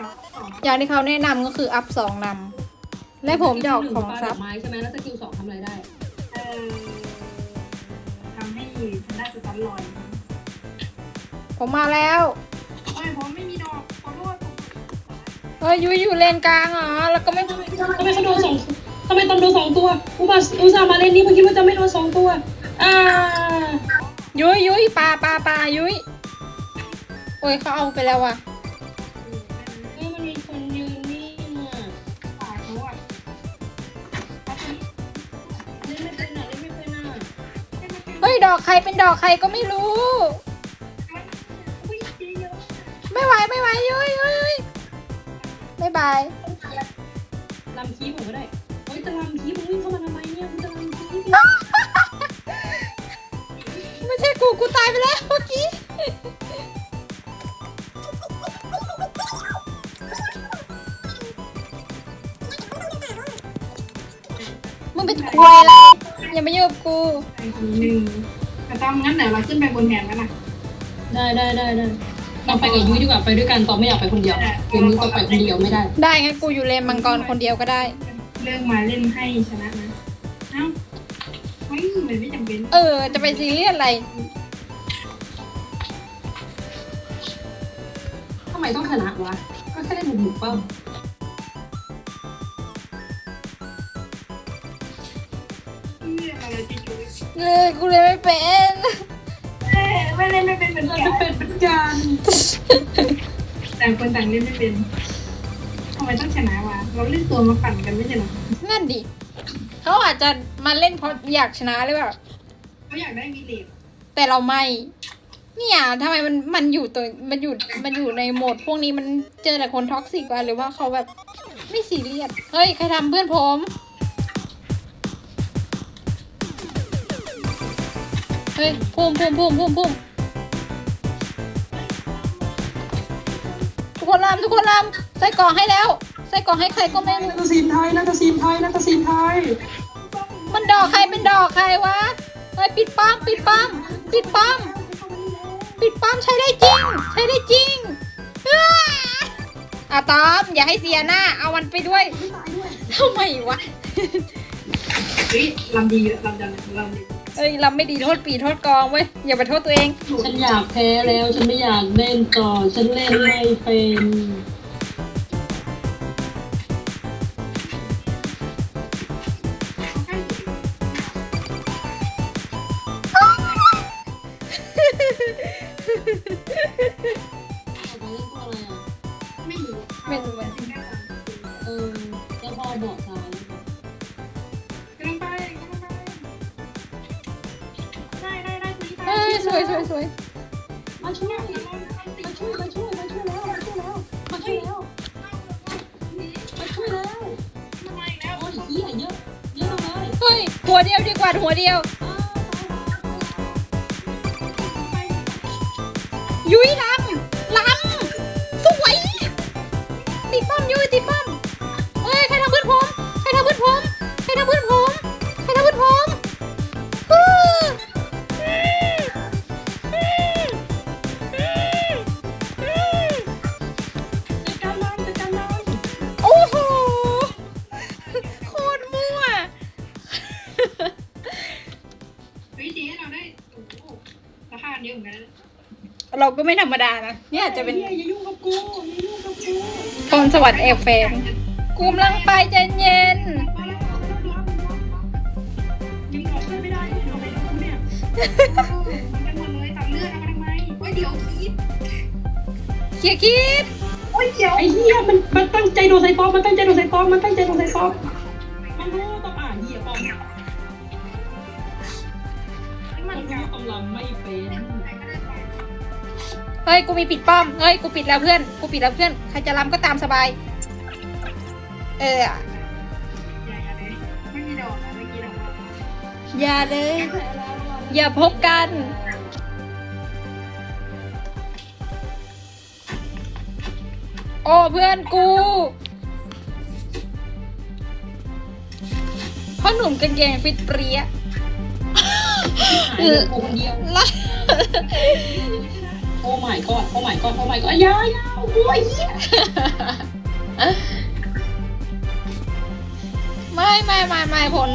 เหรอสองอย่างที่เขาแนะนำก็คืออัพสองนำและผมจะออกของปลาซัดบอกไม้ใช่ไหมแล้วสกิลสองทำอะไรได้เออทำให้ทันได้สตันลอยผมมาแล้วไม่ผมไม่มีดอกขอโทษเฮ้ยยุยอยู่เลนกลางเหรอแล้วก็ไม่ทำไมเขาโดนสองทำไมตอนโดนสองตัวอุบาอุตส่าห์มาเล่นนี้เมื่อกี้ว่าจะไม่โดนสองตัวอ่ายุยยุยปลาปลาปลายุยโอ้ยเขาเอาไปแล้วว่ะ ดอกใครเป็นดอกใครก็ไม่รู้ ไม่ไหวไม่ไหวยุ้ยยุยยุยบายบายลำคีบผมก็ได้เฮ้ยจะลำคีบมึงวิ่งเข้ามาทำไมเนี่ยมึงจะลำคีบไม่ใช่กูกูตายไปแล้วเมื่อกี้มึงเป็นควาย อะไรอย่ามายุ่งกับกูไอ้คนหนึ่งแต่ต้องงั้นเดี๋ยวเราขึ้นไปบนแผนกันนะได้ได้ได้ได้เราไปกับยุ้ยดีกว่าไปด้วยกันตอนไม่อยากไปคนเดียวเกมนี้ต้องไปคนเดียวไม่ได้ ได้งั้นกูอยู่เลนมังกรคนเดียวก็ได้ เรื่องมาเล่นให้ชนะนะเอ้าไม่มันไม่จำเป็นเออ จะไปซีเรียสอะไร ทำไมต้องชนะวะ ก็แค่เล่นหนุกๆเปล่า อะไรจะอยู่เออกูเลยไม่เป็นเอ้ยไม่เล่นไม่เป็นเหมือนเรากัจะนเป็นเป็นการต่างคนต่างเล่นไม่เป็นทำไมต้องชนะวะเราเล่นตัวมาปั่นกันไม่ใช่เหรอนั่นดิเขาอาจจะมาเล่นเพราะอยากชนะหรือเปล่าเขาอยากได้มีเลดแต่เราไม่ เนี่ยทำไมมันมันอยู่ตัวมันอยู่มันอยู่ในโหมดพวกนี้มันเจอแต่คนท็อกซิกวะหรือว่าเขาแบบไม่ซีเรียสเฮ้ยใครทำเพื่อนผม เฮ้ยพุ่มพุ่มพุ่มพุ่มพุ่มทุกคนรำทุกคนรำใส่กล่องให้แล้ว ใส่กล่องให้ใครก็ไม่รู้ นักซีนไทยนักซีนไทยนักซีนไทยมันดอกใครเป็นดอกใครวะเฮ้ยปิดป้อมปิดป้อมปิดป้อมปิดป้อมใช้ได้จริง ใช้ได้จริงอ้าอะตอม อย่าให้เสียหน้า เอามันไปด้วยทำไมวะเฮ้ยลำดีลำจันลำดี เอ้ยเราไม่ดีโทษปีโทษกองเว้ยอย่าไปโทษตัวเอง ฉันอยากแพ้แล้ว ฉันไม่อยากเล่นต่อ ฉันเล่นไม่เป็น ช่วยช่วยช่วยมาช่วยมาช่วยมาช่วยมาช่วยแล้วมาช่วยแล้วมาช่วยแล้วมาช่วยแล้วทำไมแล้วโอ้ยเหี้ยเยอะเยอะเลยเฮ้ยหัวเดียวดีกว่าหัวเดียว ยุ้ยรับ เราก็ไม่ธรรมดานะ เนี่ยอาจจะเป็นเหี้ยอย่ายุ่งกับกูอย่ายุ่งกับกูพรสวรรค์แอบแฝงกูกำลังไปใจเย็น มาแล้วมาแล้วดูยิงออกเลือดไม่ได้เนี่ยเอาไปดูเนี่ยมันกันหมดเลยตัดเลือดเอามาทำไมโอ้ยเดี๋ยวคิดเคียร์คิดโอ้ยเดี๋ยวไอ้เหี้ยมันมันตั้งใจโดนใส่ตอมมันตั้งใจโดนใส่ตอมมันตั้งใจโดนใส่ตอมมันรู้ต้องอ่านเหี้ยปอมมัมันนเก่ารู้กำลังไม่เป็นใครก็ได้ไป เฮ้ย กูมีปิดป้อม เฮ้ย กูปิดแล้วเพื่อน กูปิดแล้วเพื่อน ใครจะรำก็ตามสบาย เอออย่าอย่าเลยไม่มีดอกนะเมื่อกี้ดอกมาอย่าเลย อย่าพบกัน โอ้ เพื่อนกูพ่อหนุ่มกางเกงฟิตเปรี้ยหายเหลือกูคนเดียว อ้ไม่ก่อนโอ้ไม่ก่อนโอ้ไม่ก่อนยาวยาวโอ้ยไม่ไม่ไม่ไม่ผล